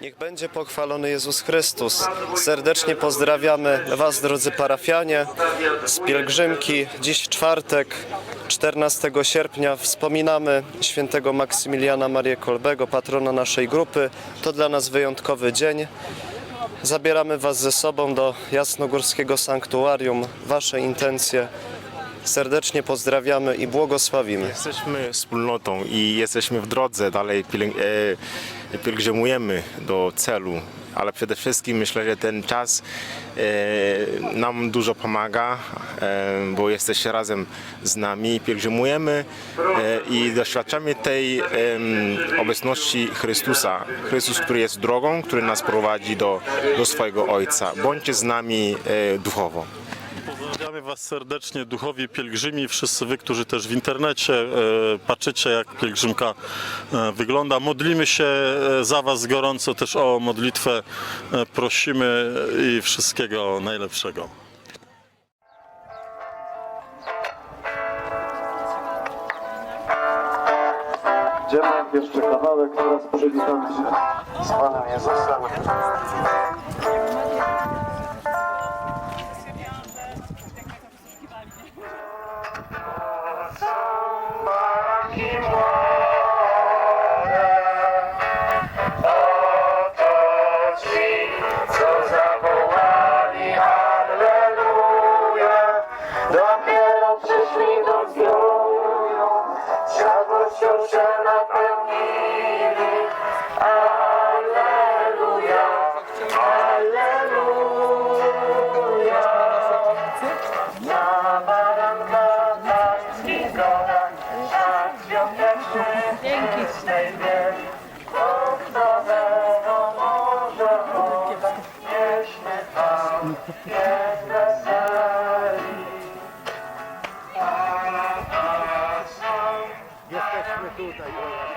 Niech będzie pochwalony Jezus Chrystus. Serdecznie pozdrawiamy Was, drodzy parafianie, z pielgrzymki. Dziś czwartek, 14 sierpnia, wspominamy świętego Maksymiliana Marię Kolbego, patrona naszej grupy. To dla nas wyjątkowy dzień. Zabieramy Was ze sobą do Jasnogórskiego Sanktuarium. Wasze intencje serdecznie pozdrawiamy i błogosławimy. Jesteśmy wspólnotą i jesteśmy w drodze, dalej e, pielgrzymujemy do celu, ale przede wszystkim myślę, że ten czas e, nam dużo pomaga, e, bo jesteście razem z nami, pielgrzymujemy i doświadczamy tej obecności Chrystusa. Chrystus, który jest drogą, który nas prowadzi do, do swojego Ojca. Bądźcie z nami duchowo. Pozdrawiamy Was serdecznie, duchowi pielgrzymi, wszyscy Wy, którzy też w internecie e, patrzycie, jak pielgrzymka e, wygląda. Modlimy się e, za Was gorąco, też o modlitwę prosimy i wszystkiego najlepszego. Idziemy jeszcze kawałek, teraz przywitamy się z Panem Jezusem. Przyszli do zbioru, z radością się napełnili. Alleluja, Alleluja. Na baranka, na zgona, na świąteczny Chrystusie wiek. Nowego morza woda, Nieśmy tam, jest Jesteśmy tutaj.